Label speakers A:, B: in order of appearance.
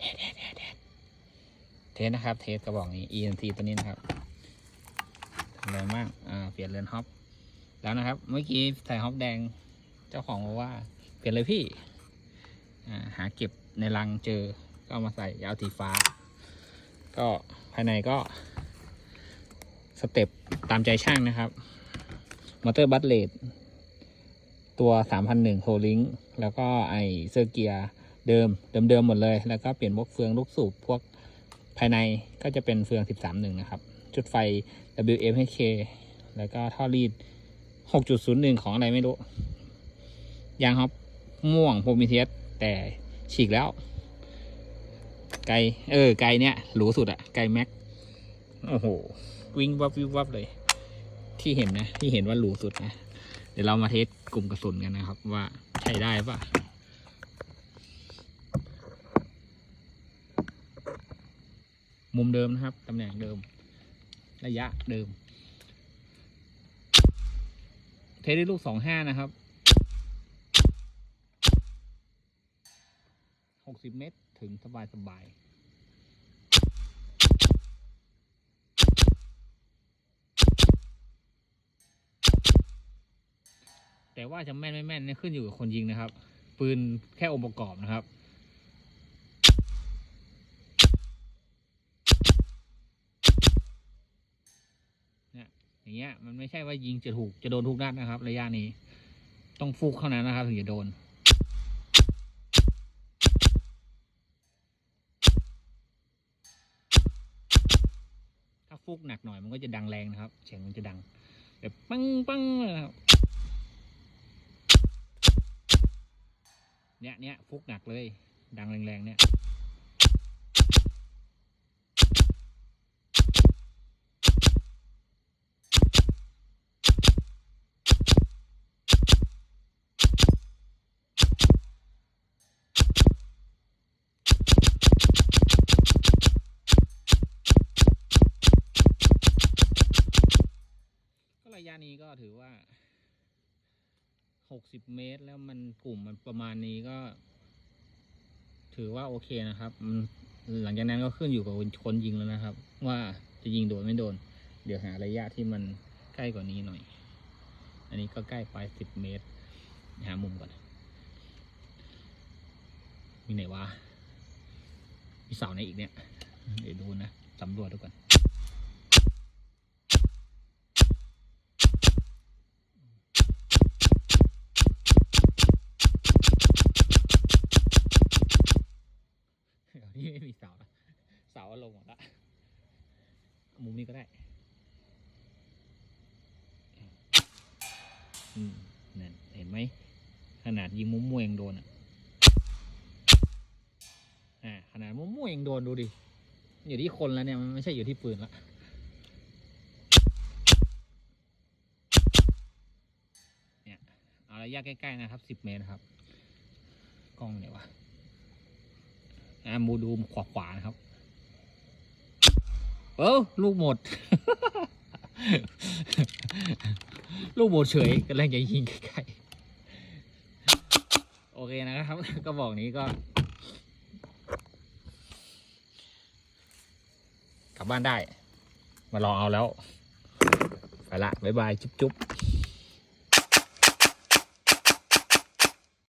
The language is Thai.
A: เทสนะครับ เทสกระบอกนี้ ENT ตัวนี้นะครับทำอะไรมากอ่าเปลี่ยนเรือนฮอปแล้วนะครับ เมื่อกี้ใส่ฮอปแดงเจ้าของบอกว่า เปลี่ยนเลยพี่อ่าหาเก็บในรังเจอ ก็เอามาใส่ยาวสีฟ้า ก็ภายในก็ สเต็ปตามใจช่างนะครับมอเตอร์บัตเลดตัว 3,001โฮลิงแล้วก็ไอเซอร์เกียร์ เดิมเดิมๆหมดเลย แล้วก็เปลี่ยนพวกเฟืองลูกสูบพวกภายในก็จะเป็นเฟือง 13.1 นะครับ จุดไฟ WMHK แล้วก็ท่อรีด 6.01 ของอะไรไม่รู้ ยางฮอปม่วงโพมิเทียสแต่ฉีกแล้ว ไกล เออ ไกลเนี่ยหรูสุดอะไกลแม็ก โอ้โห วิ่งวับวิบวับเลย ที่เห็นนะ ที่เห็นว่าหรูสุดนะ เดี๋ยวเรามาเทสกลุ่มกระสุนกันนะครับ ว่าใช้ได้ปะ มุมเดิมนะครับ ตำแหน่งเดิม ระยะเดิม เทสด้วยลูกสองห้านะครับหกสิบเมตรถึงสบายสบายแต่ว่าจะแม่นไม่แม่นเนี่ยขึ้นอยู่กับคนยิงนะครับ ปืนแค่องค์ประกอบนะครับ เนี่ยอย่างเงี้ยมันไม่ใช่ว่ายิงจะถูกจะโดนทุกนัดนะครับ ระยะนี้ ต้องฟุกเท่านั้นนะครับ ถึงจะโดนถ้าฟุกหนักหน่อยมันก็จะดังแรงนะครับเสียงมันจะดังแบบปังปังนะครับเนี่ยเนี่ยฟุกหนักเลย ดังแรงๆเนี่ย ยะนี้ก็ถือว่าหกสิบเมตรแล้วมันกลุ่มมันประมาณนี้ก็ ถือว่าโอเคนะครับมันหลังจากนั้นก็ขึ้นอยู่กับคนยิงแล้วนะครับ ว่าจะยิงโดนไม่โดน เดี๋ยวหาระยะที่มันใกล้กว่านี้หน่อย อันนี้ก็ใกล้ไปสิบเมตร หามุมก่อน มีไหนวะมีเสาไหนอีกเนี่ย เดี๋ยวดูนะสำรวจดูก่อน ไม่มีเสาละเสาลงหมดละมุมนี้ก็ได้นั่นเห็นไหมขนาดยิงมุมมวยยังโดนอะอ่าขนาดมุมมวยยังโดนดูดิอยู่ที่คนแล้วเนี่ยมันไม่ใช่อยู่ที่ปืนละเนี่ยเอาระยะใกล้ๆนะครับสิบเมตรครับกล้องเนี่ยวะ อ่ามูดูขวาขวานะครับ เออลูกหมด ลูกหมดเฉยกำลังจะยิงใกล้ๆโอเคนะครับ ก็บอกนี้ก็กลับบ้านได้ มาลองเอาแล้ว ไปละ บ๊ายบาย จุ๊บๆ